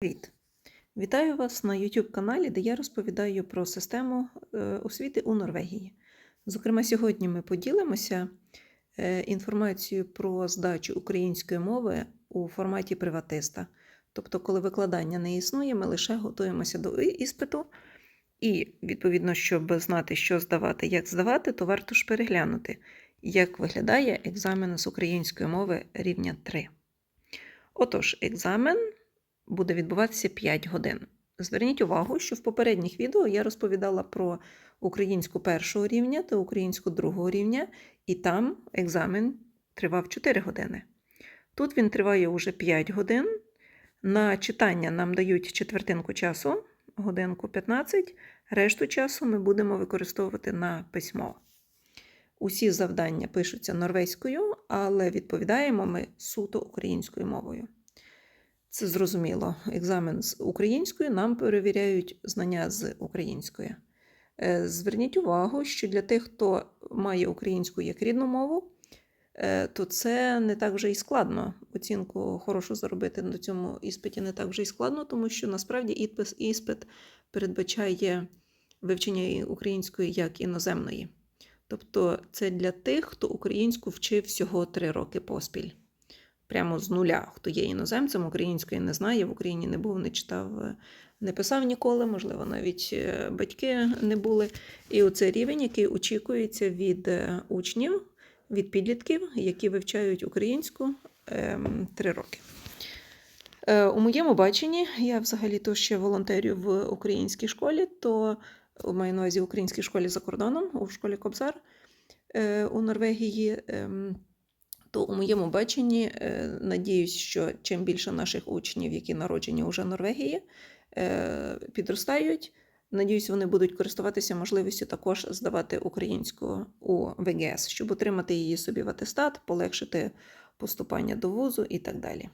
Привіт! Вітаю вас на YouTube каналі, де я розповідаю про систему е, освіти у Норвегії. Зокрема, сьогодні ми поділимося е, інформацією про здачу української мови у форматі приватиста. Тобто, коли викладання не існує, ми лише готуємося до іспиту. І, відповідно, щоб знати, що здавати, як здавати, то варто ж переглянути, як виглядає екзамен з української мови рівня 3. Отож, екзамен буде відбуватися 5 годин. Зверніть увагу, що в попередніх відео я розповідала про українську першого рівня та українську другого рівня, і там екзамен тривав 4 години. Тут він триває уже 5 годин. На читання нам дають четвертинку часу, годинку 15, решту часу ми будемо використовувати на письмо. Усі завдання пишуться норвезькою, але відповідаємо ми суто українською мовою. Це зрозуміло. Екзамен з української нам перевіряють знання з української. Е, Зверніть увагу, що для тих, хто має українську як рідну мову, е, то це не так вже і складно. Оцінку хорошу заробити на цьому іспиті не так вже і складно, тому що насправді іспит, іспит передбачає вивчення української як іноземної. Тобто це для тих, хто українську вчив всього три роки поспіль прямо з нуля. Хто є іноземцем, української не знає, в Україні не був, не читав, е, не писав ніколи, можливо, навіть е, батьки не були. І оце рівень, який очікується від е, учнів, від підлітків, які вивчають українську ем, три роки. У моєму баченні, я взагалі то ще волонтерю в українській школі, то маю на увазі в українській школі за кордоном, у школі Кобзар у Норвегії. То у моєму баченні е, надіюсь, що чим більше наших учнів, які народжені уже в Норвегії, е, підростають. Надіюсь, вони будуть користуватися можливістю також здавати українську у ВГС, щоб отримати її собі в атестат, полегшити поступання до вузу і так далі.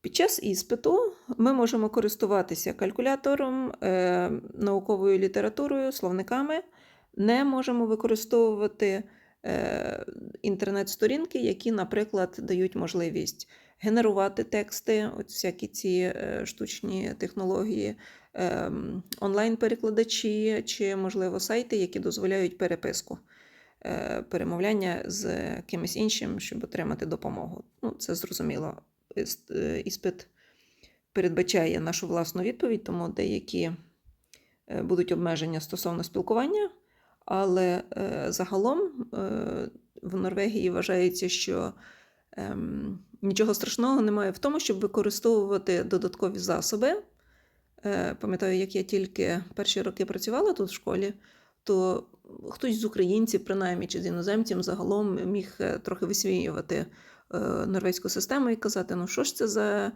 Під час іспиту ми можемо користуватися калькулятором, е, науковою літературою, словниками, не можемо використовувати інтернет-сторінки, які, наприклад, дають можливість генерувати тексти, от всякі ці е, штучні технології, е, онлайн-перекладачі чи, можливо, сайти, які дозволяють переписку. е, Перемовляння з кимось іншим, щоб отримати допомогу. Ну, це зрозуміло. Е, Іспит передбачає нашу власну відповідь, тому деякі е, будуть обмеження стосовно спілкування, але е, загалом е, в Норвегії вважається, що ем, нічого страшного немає в тому, щоб використовувати додаткові засоби. Е, Пам'ятаю, як я тільки перші роки працювала тут в школі, то хтось з українців, принаймні, чи з іноземців загалом міг трохи висвіювати е, норвезьку систему і казати, ну що ж це за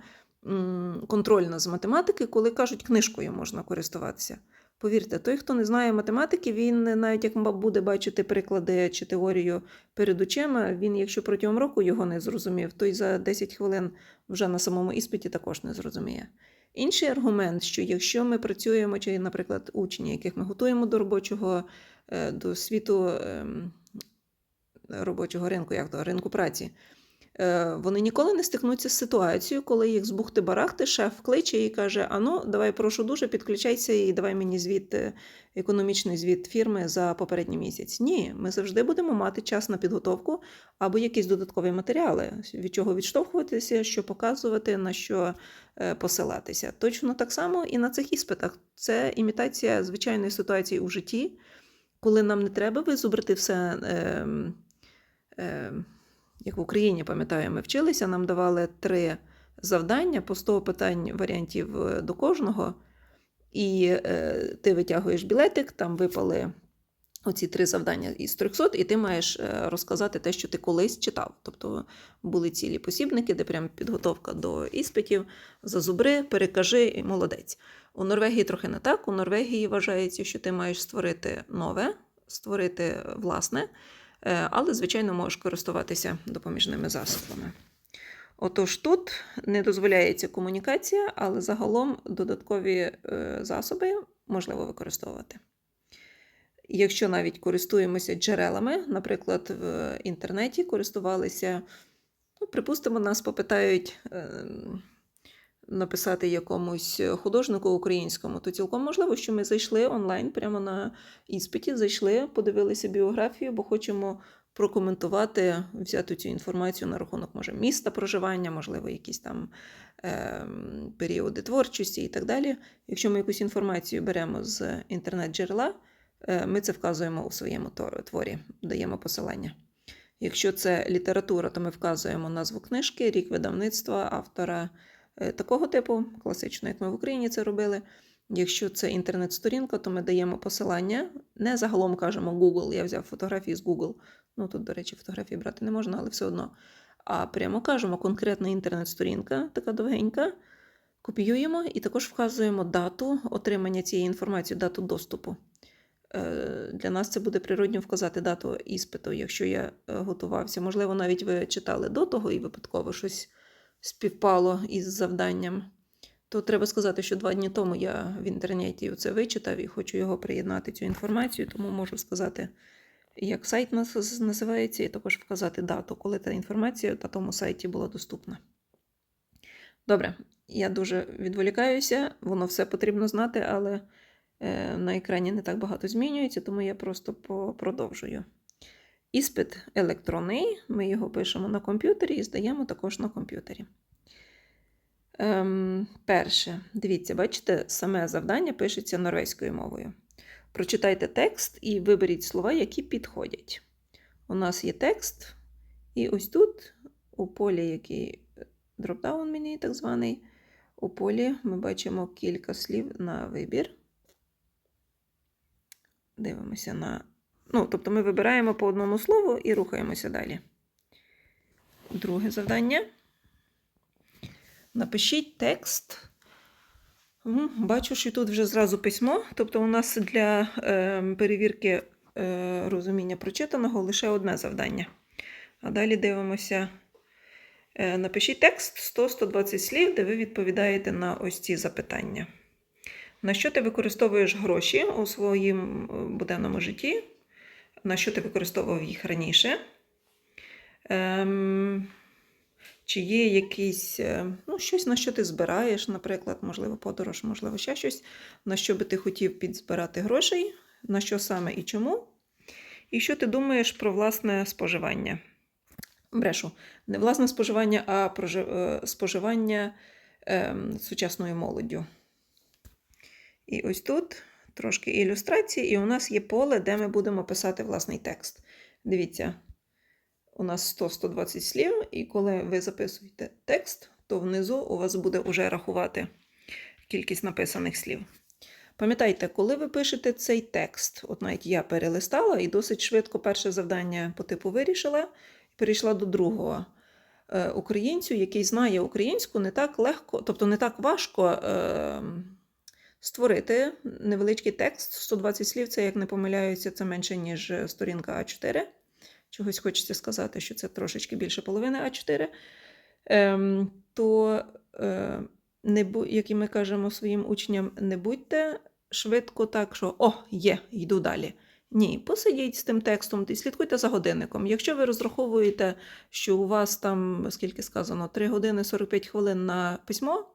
контрольна з математики, коли кажуть, книжкою можна користуватися. Повірте, той, хто не знає математики, він навіть як буде бачити приклади чи теорію перед очима, він, якщо протягом року його не зрозумів, то й за 10 хвилин вже на самому іспиті також не зрозуміє. Інший аргумент, що якщо ми працюємо, чи, наприклад, учні, яких ми готуємо до робочого е, до світу ем, робочого ринку, як то ринку праці, вони ніколи не стикнуться з ситуацією, коли їх з бухти-барахти шеф кличе і каже: Ану, давай, прошу дуже, підключайся і давай мені звіт, е, економічний звіт фірми за попередній місяць. Ні, ми завжди будемо мати час на підготовку або якісь додаткові матеріали, від чого відштовхуватися, що показувати, на що е, посилатися. Точно так само і на цих іспитах. Це імітація звичайної ситуації у житті, коли нам не треба визубрити все. Е, е, як в Україні, пам'ятаю, ми вчилися, нам давали три завдання по 100 питань варіантів е, до кожного. І е, ти витягуєш білетик, там випали оці три завдання із 300, і ти маєш е, розказати те, що ти колись читав. Тобто були цілі посібники, де прям підготовка до іспитів, зазубри, перекажи і молодець. У Норвегії трохи не так. У Норвегії вважається, що ти маєш створити нове, створити власне, але, звичайно, можеш користуватися допоміжними засобами. Отож, тут не дозволяється комунікація, але загалом додаткові е, засоби можливо використовувати. Якщо навіть користуємося джерелами, наприклад, в інтернеті користувалися, ну, припустимо, нас попитають, е, написати якомусь художнику українському, то цілком можливо, що ми зайшли онлайн прямо на іспиті, зайшли, подивилися біографію, бо хочемо прокоментувати, взяти цю інформацію на рахунок, може, міста проживання, можливо, якісь там е, періоди творчості і так далі. Якщо ми якусь інформацію беремо з інтернет-джерела, е, ми це вказуємо у своєму творі, даємо посилання. Якщо це література, то ми вказуємо назву книжки, рік видавництва, автора е, такого типу, класично, як ми в Україні це робили. Якщо це інтернет-сторінка, то ми даємо посилання. Не загалом кажемо Google, я взяв фотографії з Google. Ну тут, до речі, фотографії брати не можна, але все одно. А прямо кажемо конкретна інтернет-сторінка, така довгенька. Копіюємо і також вказуємо дату отримання цієї інформації, дату доступу. Е, Для нас це буде природньо вказати дату іспиту, якщо я е, готувався. Можливо, навіть ви читали до того і випадково щось співпало із завданням. То треба сказати, що два дні тому я в інтернеті це вичитав і хочу його приєднати цю інформацію, тому можу сказати, як сайт називається, і також вказати дату, коли та інформація на тому сайті була доступна. Добре, я дуже відволікаюся, воно все потрібно знати, але е, на екрані не так багато змінюється, тому я просто продовжую. Іспит електронний, ми його пишемо на комп'ютері і здаємо також на комп'ютері. Ем, перше, дивіться, бачите, саме завдання пишеться норвезькою мовою. Прочитайте текст і виберіть слова, які підходять. У нас є текст, і ось тут, у полі, який дропдаун мені так званий, у полі ми бачимо кілька слів на вибір. Дивимося на. Ну, тобто ми вибираємо по одному слову і рухаємося далі. Друге завдання. Напишіть текст. Бачу, що тут вже зразу письмо. Тобто, у нас для е, перевірки е, розуміння прочитаного лише одне завдання. А далі дивимося. Е, напишіть текст 100-120 слів, де ви відповідаєте на ось ці запитання. На що ти використовуєш гроші у своїм е, буденному житті? На що ти використовував їх раніше? Ем, чи є якийсь, е, ну, щось, на що ти збираєш, наприклад, можливо, подорож, можливо, ще щось, на що би ти хотів підзбирати грошей, на що саме і чому? І що ти думаєш про власне споживання? Брешу, не власне споживання, а про е, споживання ем, сучасною молоддю. І ось тут трошки ілюстрації, і у нас є поле, де ми будемо писати власний текст. Дивіться, у нас 100-120 слів, і коли ви записуєте текст, то внизу у вас буде вже рахувати кількість написаних слів. Пам'ятайте, коли ви пишете цей текст, от навіть я перелистала і досить швидко перше завдання по типу вирішила, перейшла до другого. Е, Українцю, який знає українську, не так легко, тобто не так важко е, створити невеличкий текст. 120 слів, це, як не помиляюся, це менше, ніж сторінка А4. Чогось хочеться сказати, що це трошечки більше половини А4. Ем, то, е, не бу- як і ми кажемо своїм учням, не будьте швидко так, що о, є, йду далі. Ні, посидіть з тим текстом і слідкуйте за годинником. Якщо ви розраховуєте, що у вас там, скільки сказано, 3 години 45 хвилин на письмо,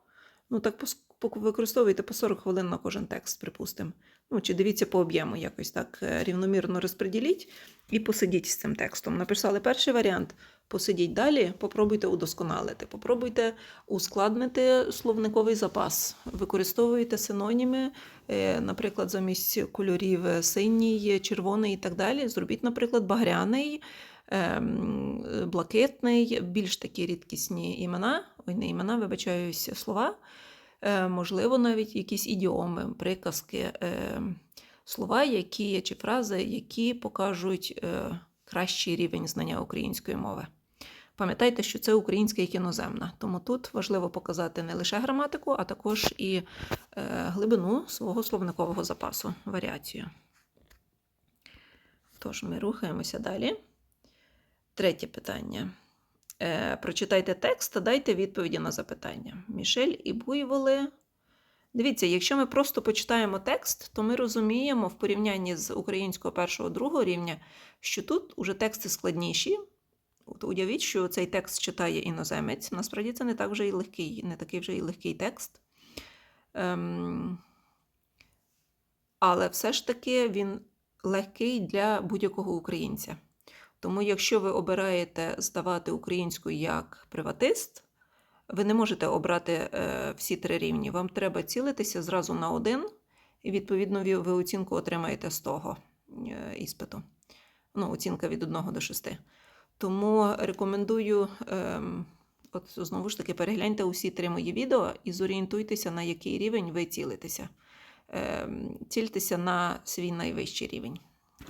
ну так використовуйте по 40 хвилин на кожен текст, припустимо. Ну, чи дивіться по об'єму, якось так е, рівномірно розподіліть і посидіть з цим текстом. Написали перший варіант, посидіть далі, попробуйте удосконалити, попробуйте ускладнити словниковий запас, використовуйте синоніми, е, наприклад, замість кольорів синій, червоний і так далі. Зробіть, наприклад, багряний, ем, блакитний, більш такі рідкісні імена, ой, не імена, вибачаюся, слова. Е, Можливо, навіть якісь ідіоми, приказки, е, слова, які чи фрази, які покажуть е, кращий рівень знання української мови. Пам'ятайте, що це українська як іноземна, тому тут важливо показати не лише граматику, а також і глибину свого словникового запасу, варіацію. Тож, ми рухаємося далі. Третє питання. Е, прочитайте текст та дайте відповіді на запитання. Мішель і буйволи. Дивіться, якщо ми просто почитаємо текст, то ми розуміємо в порівнянні з українського першого другого рівня, що тут уже тексти складніші, От уявіть, що цей текст читає іноземець. Насправді це не так вже і легкий, не такий вже і легкий текст. Ем, але все ж таки він легкий для будь-якого українця. Тому, якщо ви обираєте здавати українську як приватист, ви не можете обрати е, всі три рівні. Вам треба цілитися зразу на один, і відповідно ви, оцінку отримаєте з того е, іспиту. Ну, оцінка від 1 до 6. Тому рекомендую, ем, от знову ж таки, перегляньте усі три мої відео і зорієнтуйтеся, на який рівень ви цілитеся. Ем, цільтеся на свій найвищий рівень.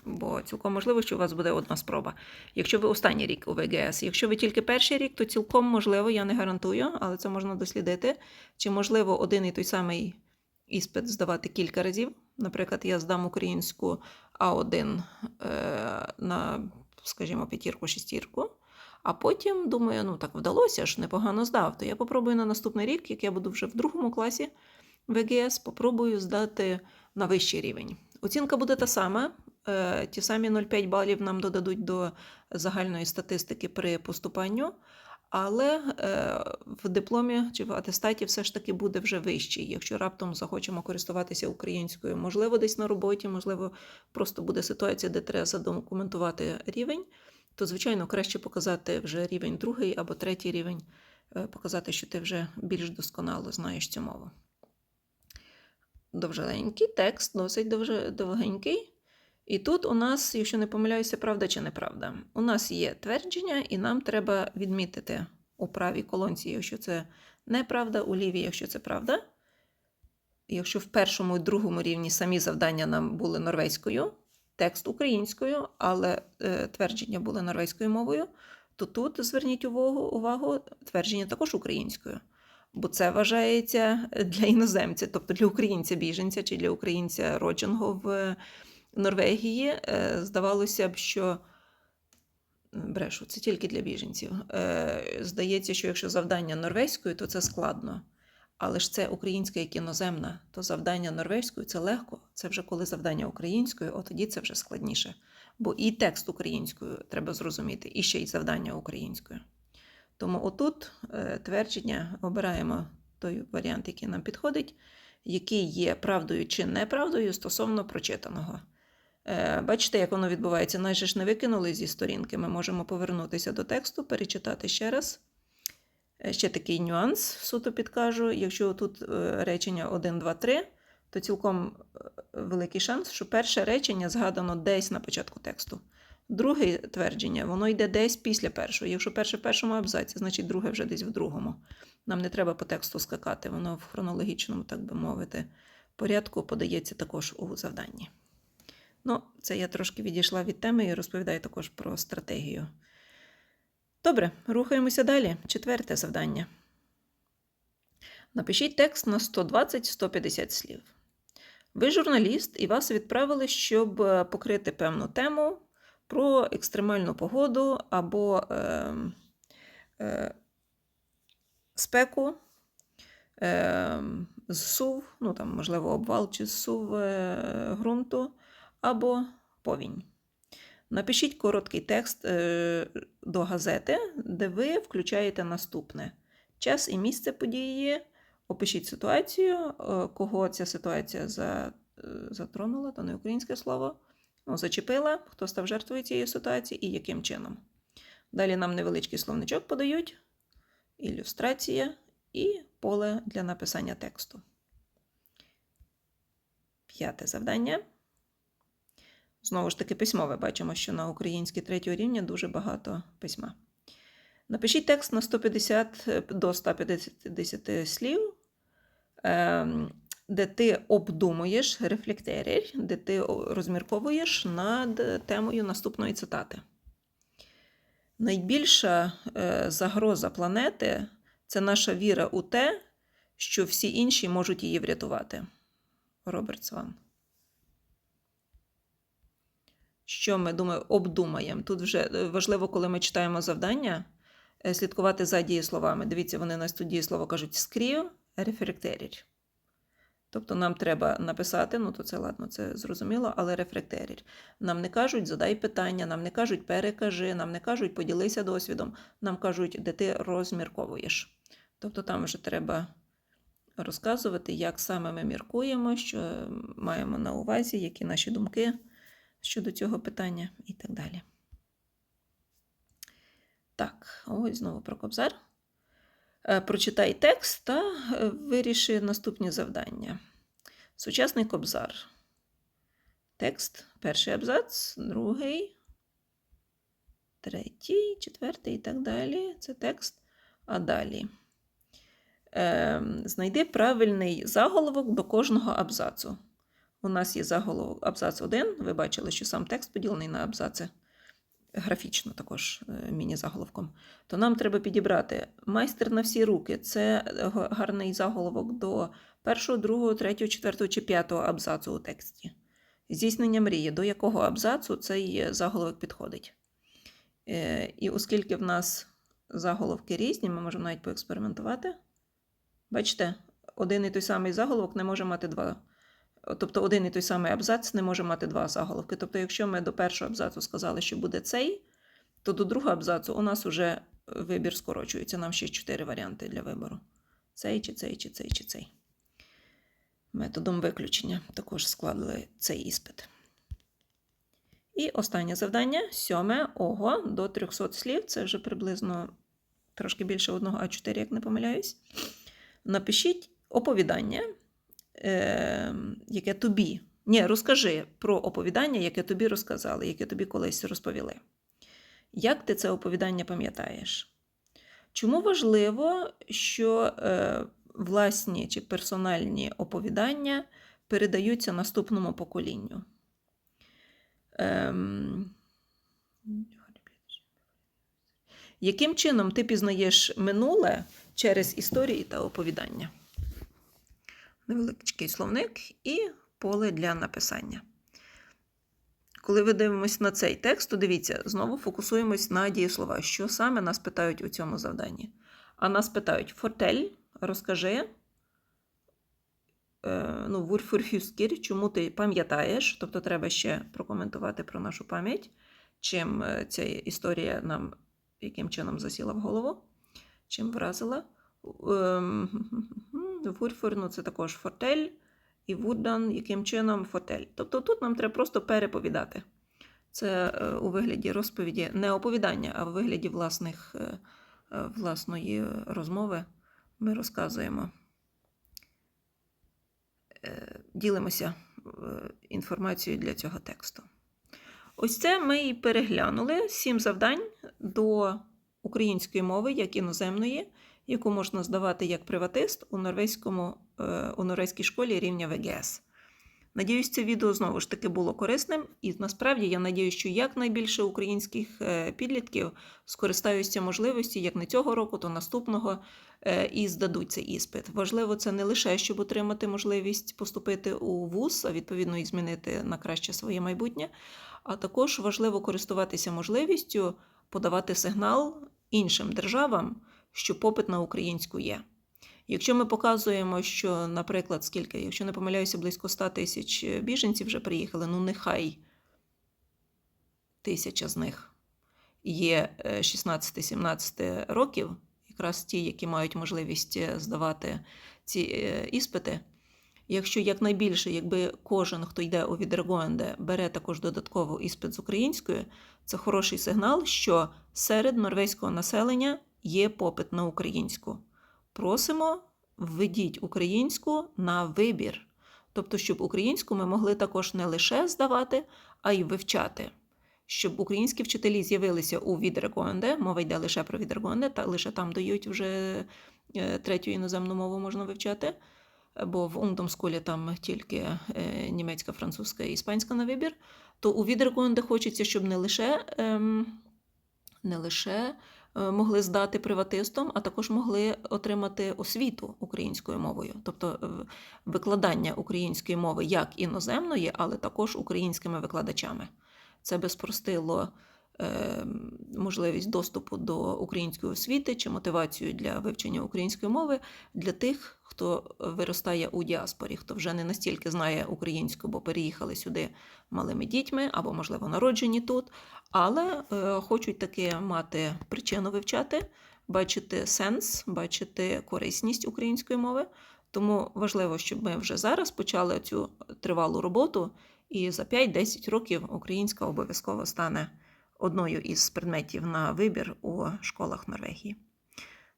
Бо цілком можливо, що у вас буде одна спроба. Якщо ви останній рік у ВГС, якщо ви тільки перший рік, то цілком можливо, я не гарантую, але це можна дослідити. Чи можливо один і той самий іспит здавати кілька разів? Наприклад, я здам українську А1 е, на, скажімо, п'ятірку, шестірку. А потім думаю, ну так вдалося ж, непогано здав. То я попробую на наступний рік, як я буду вже в другому класі ВГС, попробую здати на вищий рівень. Оцінка буде та сама. Е, Ті самі 0,5 балів нам додадуть до загальної статистики при поступанню, але е, в дипломі чи в атестаті все ж таки буде вже вищий. Якщо раптом захочемо користуватися українською, можливо, десь на роботі, можливо, просто буде ситуація, де треба задокументувати рівень, то, звичайно, краще показати вже рівень другий або третій рівень, е, показати, що ти вже більш досконало знаєш цю мову. Довжеленький текст, досить довгенький. І тут у нас, якщо не помиляюся, правда чи неправда, у нас є твердження, і нам треба відмітити у правій колонці, якщо це неправда, у лівій, якщо це правда. Якщо в першому і другому рівні самі завдання нам були норвезькою, текст українською, але е, твердження були норвезькою мовою, то тут зверніть увагу, увагу твердження також українською. Бо це вважається для іноземця, тобто для українця-біженця чи для українця родженого в Норвегії. Е, Здавалося б, що брешу, це тільки для біженців. Е, Здається, що якщо завдання норвезькою, то це складно. Але ж це українська як іноземна, то завдання норвезькою це легко. Це вже коли завдання українською, от тоді це вже складніше. Бо і текст українською треба зрозуміти, і ще й завдання українською. Тому отут е, твердження обираємо той варіант, який нам підходить, який є правдою чи неправдою стосовно прочитаного. Е, Бачите, як воно відбувається? Нас же ж не викинули зі сторінки. Ми можемо повернутися до тексту, перечитати ще раз. Е, Ще такий нюанс суто підкажу. Якщо тут е, речення 1, 2, 3, то цілком великий шанс, що перше речення згадано десь на початку тексту. Друге твердження, воно йде десь після першого. Якщо перше в першому абзаці, значить друге вже десь в другому. Нам не треба по тексту скакати, воно в хронологічному, так би мовити, порядку подається також у завданні. Ну, це я трошки відійшла від теми і розповідаю також про стратегію. Добре, рухаємося далі. Четверте завдання. Напишіть текст на 120-150 слів. Ви журналіст, і вас відправили, щоб е, покрити певну тему про екстремальну погоду або е, е, спеку, е, зсув, ну там, можливо, обвал чи зсув е, ґрунту, або повінь. Напишіть короткий текст е, до газети, де ви включаєте наступне: час і місце події. Опишіть ситуацію, е, кого ця ситуація е, затронула, то не українське слово. Ну, зачепила, хто став жертвою цієї ситуації і яким чином. Далі нам невеличкий словничок подають, ілюстрація і поле для написання тексту. П'яте завдання. Знову ж таки, письмове. Бачимо, що на українській третього рівня дуже багато письма. Напишіть текст на 150 до 150 слів, ем, де ти обдумуєш рефлектерір, де ти розмірковуєш над темою наступної цитати. Найбільша е, загроза планети це наша віра у те, що всі інші можуть її врятувати. Роберт Сван. Що ми думаю, обдумаємо. Тут вже е, важливо, коли ми читаємо завдання, е, слідкувати за дієсловами. Дивіться, вони нас тут дієслово кажуть скрію, реферектерір. Тобто нам треба написати, ну то це ладно, це зрозуміло, але рефректерір. Нам не кажуть, задай питання, нам не кажуть, перекажи, нам не кажуть, поділися досвідом, нам кажуть, де ти розмірковуєш. Тобто там вже треба розказувати, як саме ми міркуємо, що маємо на увазі, які наші думки щодо цього питання і так далі. Так, ось знову про кобзар. Е, Прочитай текст та е, виріши наступні завдання. Сучасний кобзар. Текст, перший абзац, другий, третій, четвертий і так далі. Це текст. А далі. Е, знайди правильний заголовок до кожного абзацу. У нас є заголовок абзац 1. Ви бачили, що сам текст поділений на абзаци графічно також е, міні-заголовком. То нам треба підібрати майстер на всі руки. Це е, гарний заголовок до першого, другого, третього, четвертого чи п'ятого абзацу у тексті. Здійснення мрії, до якого абзацу цей заголовок підходить. Е, І оскільки в нас заголовки різні, ми можемо навіть поекспериментувати. Бачите, один і той самий заголовок не може мати два. Тобто один і той самий абзац не може мати два заголовки. Тобто, якщо ми до першого абзацу сказали, що буде цей, то до другого абзацу у нас вже вибір скорочується. Нам ще чотири варіанти для вибору: цей, чи цей, чи цей, чи цей. Методом виключення також складали цей іспит. І останнє завдання сьоме ого до 300 слів. Це вже приблизно трошки більше одного А4, як не помиляюсь. Напишіть оповідання, е, яке тобі. Ні, розкажи про оповідання, яке тобі розказали, яке тобі колись розповіли. Як ти це оповідання пам'ятаєш? Чому важливо, що е, власні чи персональні оповідання передаються наступному поколінню? Ем... Яким чином ти пізнаєш минуле через історії та оповідання? Невеличкий словник і поле для написання. Коли ви дивимося на цей текст, то дивіться, знову фокусуємось на дієслова. Що саме нас питають у цьому завданні? А нас питають фортель, розкажи, е, ну, вурфурфюскір, чому ти пам'ятаєш, тобто треба ще прокоментувати про нашу пам'ять, чим е, ця історія нам яким чином засіла в голову, чим вразила. Вурфур, ну це також фортель, і Вудан, яким чином фортель. Тобто тут нам треба просто переповідати. Це е, у вигляді розповіді, не оповідання, а у вигляді власних, е, е, власної розмови ми розказуємо, ділимося інформацією для цього тексту. Ось це ми і переглянули сім завдань до української мови як іноземної, яку можна здавати як приватист у норвезькому, е, у норвезькій школі рівня ВГС. Надіюсь, це відео знову ж таки було корисним, і насправді я надію, що якнайбільше українських е, підлітків скористаються можливості як не цього року, то наступного е, і здадуть цей іспит. Важливо це не лише щоб отримати можливість поступити у вуз, а відповідно і змінити на краще своє майбутнє, а також важливо користуватися можливістю подавати сигнал іншим державам, що попит на українську є. Якщо ми показуємо, що, наприклад, скільки, якщо не помиляюся, близько 100 тисяч біженців вже приїхали, ну нехай тисяча з них є 16-17 років, якраз ті, які мають можливість здавати ці е, іспити. Якщо якнайбільше, якби кожен, хто йде у Відрегоенде, бере також додатково іспит з українською, це хороший сигнал, що серед норвезького населення є попит на українську. Просимо, введіть українську на вибір. Тобто, щоб українську ми могли також не лише здавати, а й вивчати. Щоб українські вчителі з'явилися у Відрегоенде, мова йде лише про Відрегоенде, та лише там дають вже е, третю іноземну мову можна вивчати бо в Ундомскулі там тільки е, німецька, французька і іспанська на вибір, то у Відреконде хочеться, щоб не лише, ем, не лише могли здати приватистом, а також могли отримати освіту українською мовою, тобто е, викладання української мови як іноземної, але також українськими викладачами. Це би спростило е, можливість доступу до української освіти чи мотивацію для вивчення української мови для тих, хто виростає у діаспорі, хто вже не настільки знає українську, бо переїхали сюди малими дітьми або, можливо, народжені тут, але е, хочуть таки мати причину вивчати, бачити сенс, бачити корисність української мови. Тому важливо, щоб ми вже зараз почали цю тривалу роботу, і за 5-10 років українська обов'язково стане одною із предметів на вибір у школах Норвегії.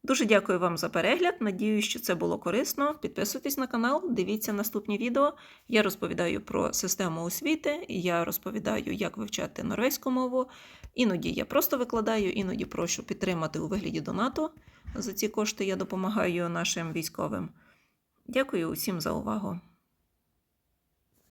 Дуже дякую вам за перегляд. Надіюсь, що це було корисно. Підписуйтесь на канал, дивіться наступні відео. Я розповідаю про систему освіти, я розповідаю, як вивчати норвезьку мову. Іноді я просто викладаю, іноді прошу підтримати у вигляді донату. За ці кошти я допомагаю нашим військовим. Дякую усім за увагу.